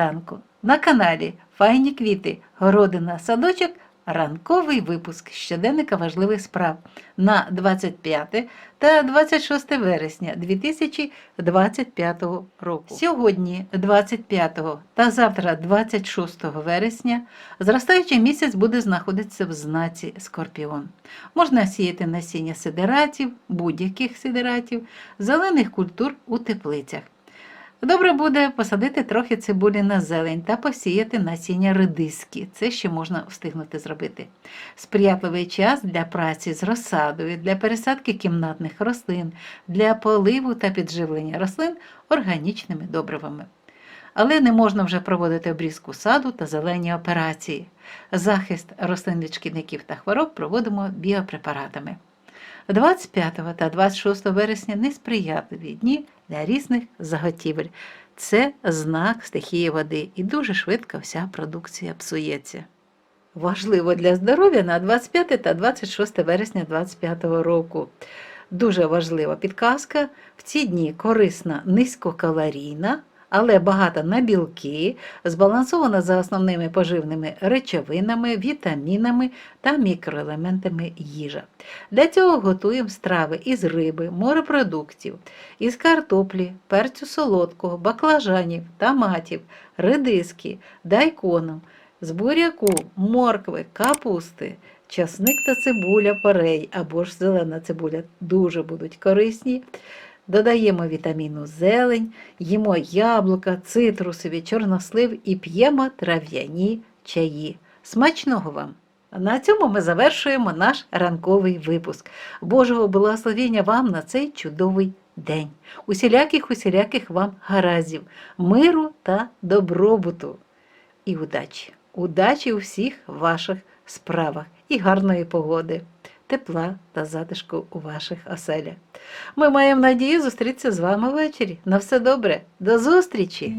ранку на каналі Файні квіти, городина, садочок. Ранковий випуск щоденника важливих справ на 25 та 26 вересня 2025 року. Сьогодні, 25 та завтра, 26 вересня, зростаючий місяць буде знаходитися в знаці Скорпіон. Можна сіяти насіння сидератів, будь-яких сидератів, зелених культур у теплицях. Добре буде посадити трохи цибулі на зелень та посіяти насіння редиски. Це ще можна встигнути зробити. Сприятливий час для праці з розсадою, для пересадки кімнатних рослин, для поливу та підживлення рослин органічними добривами. Але не можна вже проводити обрізку саду та зелені операції. Захист рослин від шкідників та хвороб проводимо біопрепаратами. 25 та 26 вересня несприятливі дні для різних заготівель. Це знак стихії води, і дуже швидко вся продукція псується. Важливо для здоров'я на 25 та 26 вересня 2025 року. Дуже важлива підказка. В ці дні корисна низькокалорійна, але багата на білки, збалансована за основними поживними речовинами, вітамінами та мікроелементами їжа. Для цього готуємо страви із риби, морепродуктів, із картоплі, перцю солодкого, баклажанів, томатів, редиски, дайкону, з буряку, моркви, капусти, часник та цибуля порей або ж зелена цибуля дуже будуть корисні. Додаємо вітаміну зелень, їмо яблука, цитрусові, чорнослив і п'ємо трав'яні чаї. Смачного вам! На цьому ми завершуємо наш ранковий випуск. Божого благословення вам на цей чудовий день. Усіляких, усіляких вам гараздів, миру та добробуту. І удачі! Удачі у всіх ваших справах і гарної погоди, тепла та затишку у ваших оселях. Ми маємо надію зустрітися з вами ввечері. На все добре, до зустрічі!